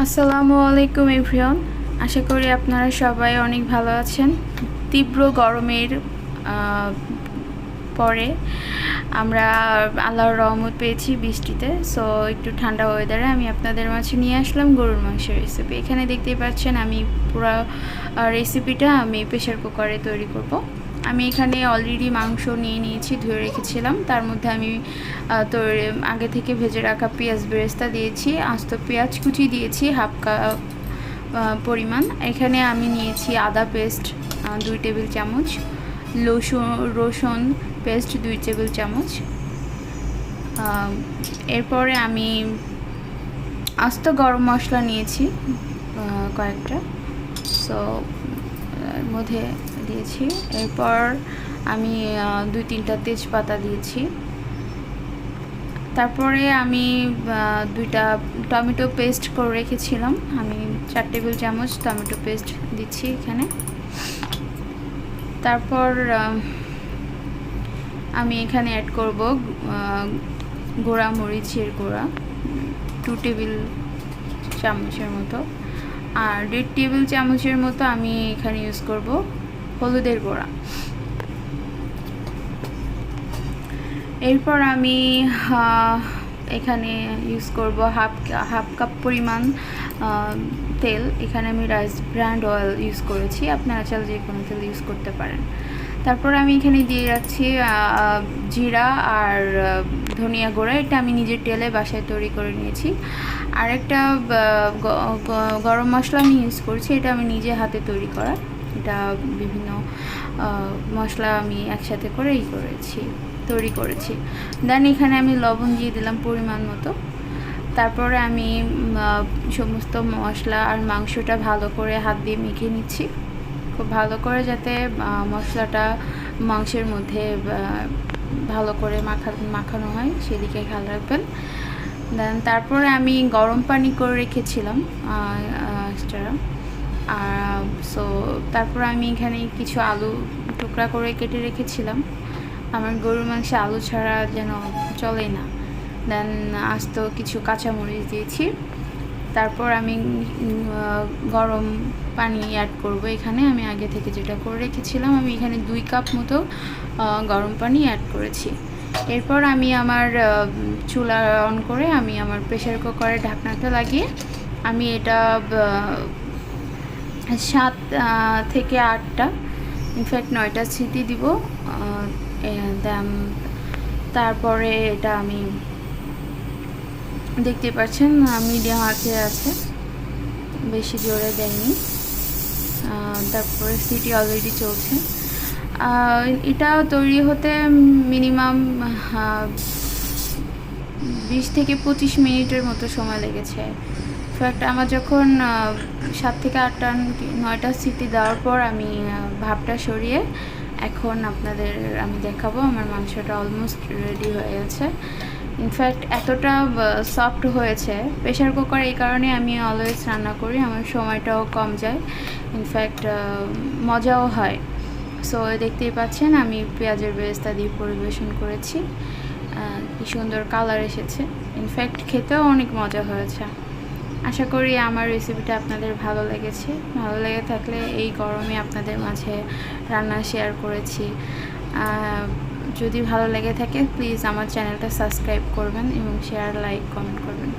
আসসালামু আলাইকুম এভরিওন আশা করি আপনারা সবাই অনেক ভালো আছেন। তীব্র গরমের পরে আমরা আল্লাহর রহমত পেয়েছি বৃষ্টিতে। সো একটু ঠান্ডা ওয়েদারে আমি আপনাদের মাঝে নিয়ে আসলাম গরুর মাংসের রেসিপি এখানে দেখতেই পাচ্ছেন, আমি পুরো রেসিপিটা আমি প্রেশার কুকারে তৈরি করব। আমি এখানে অলরেডি মাংস নিয়ে নিয়েছি, ধুয়ে রেখেছিলাম। তার মধ্যে আমি তো আগে থেকে ভেজে রাখা পেঁয়াজ বেরেস্তা দিয়েছি, আস্ত পেঁয়াজ কুচি দিয়েছি, হাফ কাপ পরিমাণ। এখানে আমি নিয়েছি আদা পেস্ট দুই টেবিল চামচ, লসুন, রসুন পেস্ট দুই টেবিল চামচ। এরপরে আমি আস্ত গরম মশলা নিয়েছি কয়েকটা। সো এর মধ্যে দিয়েছি। এরপর আমি দুই তিনটা তেজপাতা দিয়েছি। তারপরে আমি দুইটা টমেটো পেস্ট করে রেখেছিলাম। আমি চার টেবিল চামচ টমেটো পেস্ট দিচ্ছি এখানে। তারপর আমি এখানে অ্যাড করব গোড়া মরিচের গোড়া টু টেবিল চামচের মতো। আর দেড় টেবিল চামচের মতো আমি এখানে ইউজ করব। হলুদের গোড়া। এরপর আমি এখানে ইউজ করব হাফ হাফ কাপ পরিমাণ তেল। এখানে আমি রাইস ব্র্যান্ড অয়েল ইউজ করেছি। আপনারা চাইলে যে কোনো তেল ইউজ করতে পারেন। তারপর আমি এখানে দিয়ে যাচ্ছি জিরা আর ধনিয়া গুঁড়া। এটা আমি নিজের তেলে বাসায় তৈরি করে নিয়েছি। আর একটা গরম মশলা আমি ইউজ করছি। এটা আমি নিজে হাতে তৈরি করা। এটা বিভিন্ন মশলা আমি একসাথে করে ই করেছি, তৈরি করেছি। দেন এখানে আমি লবণ দিয়ে দিলাম পরিমাণ মতো। তারপরে আমি সমস্ত মশলা আর মাংসটা ভালো করে হাত দিয়ে মেখে নিচ্ছি। খুব ভালো করে যাতে মশলাটা মাংসের মধ্যে ভালো করে মাখা, মাখানো হয়, সেদিকে খেয়াল রাখবেন। দেন তারপরে আমি গরম পানি করে রেখেছিলাম এক্সট্রা আর সো তারপর আমি এখানে কিছু আলু টুকরা করে কেটে রেখেছিলাম। আমার গরুর মাংসে আলু ছাড়া যেন চলে না। দেন আস্ত কিছু কাঁচামরিচ দিয়েছি। তারপর আমি গরম পানি অ্যাড করব এখানে। আমি আগে থেকে যেটা করে রেখেছিলাম, আমি এখানে দুই কাপ মতো গরম পানি অ্যাড করেছি। এরপর আমি আমার চুলা অন করে আমি আমার প্রেশার কুকারের ঢাকনাটা লাগিয়ে আমি এটা সাত থেকে আটটা। ইনফ্যাক্ট নয়টা স্মৃতি দিব। তারপরে এটা আমি দেখতে পাচ্ছেন মিডিয়াম আঁচে আছে। বেশি জোরে দেয়নি। তারপরে সিটি অলরেডি চলছে। এটা তৈরি হতে মিনিমাম বিশ থেকে পঁচিশ মিনিটের মতো সময় লেগেছে। ইনফ্যাক্ট আমার যখন সাত থেকে আটটা, নয়টা সিটি দেওয়ার পর আমি ভাপটা সরিয়ে এখন আপনাদের আমি দেখাবো। আমার মাংসটা অলমোস্ট রেডি হয়ে গেছে। ইনফ্যাক্ট এতটা সফট হয়েছে। প্রেশার কুকার এই কারণে আমি অলওয়েজ রান্না করি। আমার সময়টাও কম যায়। ইনফ্যাক্ট মজাও হয়। সো দেখতেই পাচ্ছেন, আমি পেঁয়াজের বেরেস্তা দিয়ে পরিবেশন করেছি। কি সুন্দর কালার এসেছে। ইনফ্যাক্ট খেতেও অনেক মজা হয়েছে। আশা করি আমার রেসিপিটা আপনাদের ভালো লেগেছে। ভালো লেগে থাকলে এই গরমে আপনাদের মাঝে রান্না শেয়ার করেছি। যদি ভালো লেগে থাকে প্লিজ আমার চ্যানেলটা সাবস্ক্রাইব করবেন এবং শেয়ার লাইক কমেন্ট করবেন।